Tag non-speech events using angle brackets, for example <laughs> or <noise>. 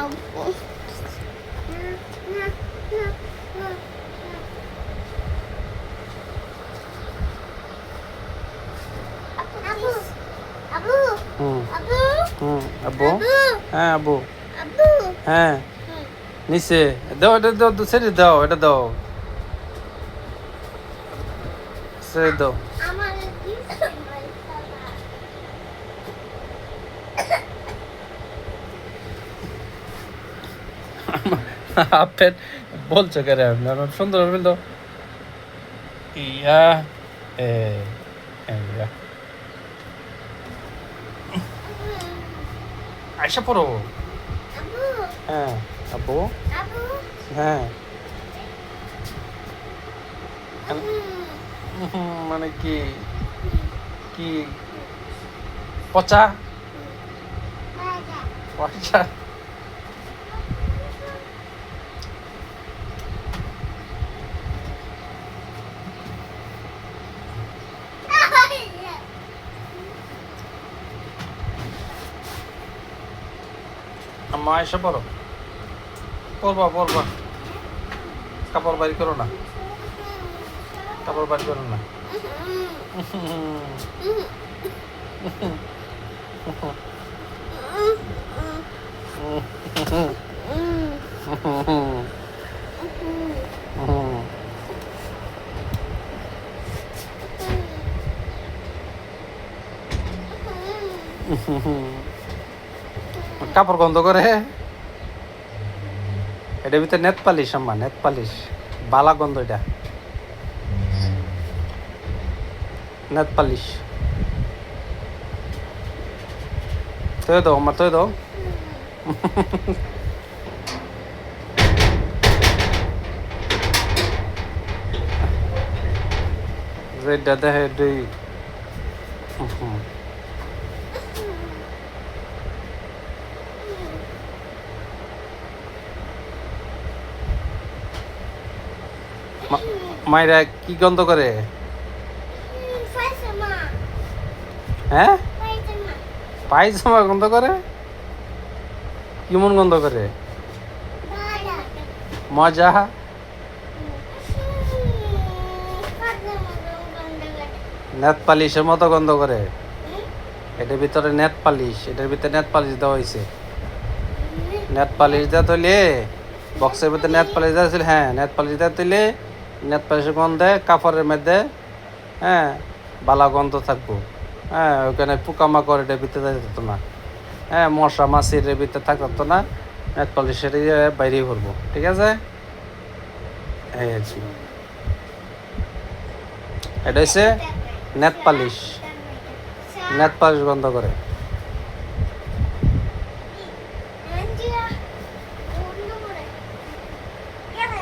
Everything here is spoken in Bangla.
Abu, Abu, হুম Abu, হুম আব্বু Abu, হ্যাঁ আব্বু Abu. হ্যাঁ নিচে দাও এটা দাও দু ছেড়ে দাও এটা দাও ছেড়ে দাও হাফ প্যান্ট বলছো আমার সুন্দর বলল ইয়া, এ ইয়া পড়ো। হ্যাঁ আব্বু। হ্যাঁ। মানে কি? কি? পচা? পচা? আম্মা এসে পড়ো। পড়বা পড়বা কাপড় বাড়ি করো না। কাপড় বাড়ি করো না। <laughs> <laughs> কাপড় গন্ধ করে। এটার ভিতরে নেট পালিশ, আম্মা, নেট পালিশ। বালা গন্ধ এটা। Nail polish. তৈ দাও আমার তৈ দাও। দেখে দুই হুম মায়েরা কি গন্ধ করে? হ্যাঁ. পায়জামা। গন্ধ করে? কেমন গন্ধ করে. মজা? নেট পালিশের মতো গন্ধ করে। এটার ভিতরে নেট পালিশ এটার ভিতরে নেট পালিশ দেওয়া হয়েছে। নেট পালিশ দেওয়া তৈলে বক্সের ভিতরে নেট পালিশ দেওয়া হ্যাঁ নেট পালিশ দেওয়া তৈলে নেট পালিশের গন্ধে কাপড়ের মধ্যে হ্যাঁ বালা গন্ধ থাকব। হ্যাঁ ওখানে পোকামাকড় এটার ভিতরে যেত না। হ্যাঁ মশা মাছির ভিতরে থাকতো না। নেট পালিশের ইয়ে বাইরে করব ঠিক আছে। এটা হচ্ছে নেট পালিশ। নেট পালিশ গন্ধ করে।